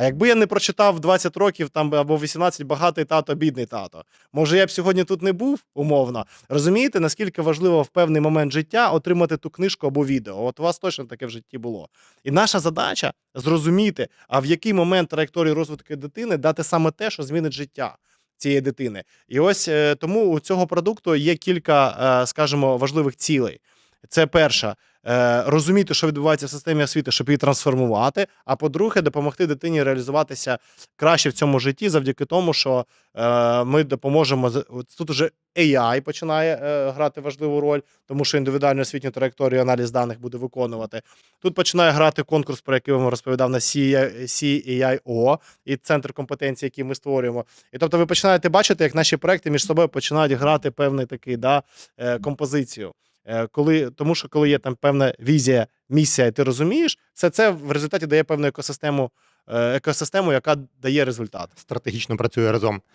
А якби я не прочитав в 20 років там або 18 багатий тато, бідний тато, може я б сьогодні тут не був умовно. Розумієте, наскільки важливо в певний момент життя отримати ту книжку або відео? От у вас точно таке в житті було. І наша задача зрозуміти, а в який момент траєкторії розвитку дитини дати саме те, що змінить життя цієї дитини. І ось е, тому у цього продукту є кілька, е, скажімо, важливих цілей. Це перша. е, Розуміти, що відбувається в системі освіти, щоб її трансформувати. А по-друге, допомогти дитині реалізуватися краще в цьому житті завдяки тому, що е, ми допоможемо тут уже AI починає е, грати важливу роль, тому що індивідуальну освітню траєкторію аналіз даних буде виконувати. Тут починає грати конкурс, про який вам розповідав на CAIO і центр компетенції, який ми створюємо. І тобто, ви починаєте бачити, як наші проекти між собою починають грати певний такий да, композицію. Е, Коли, тому що коли є там певна візія, місія, і ти розумієш, все це в результаті дає певну екосистему, е, екосистему, яка дає результат. Стратегічно працює разом.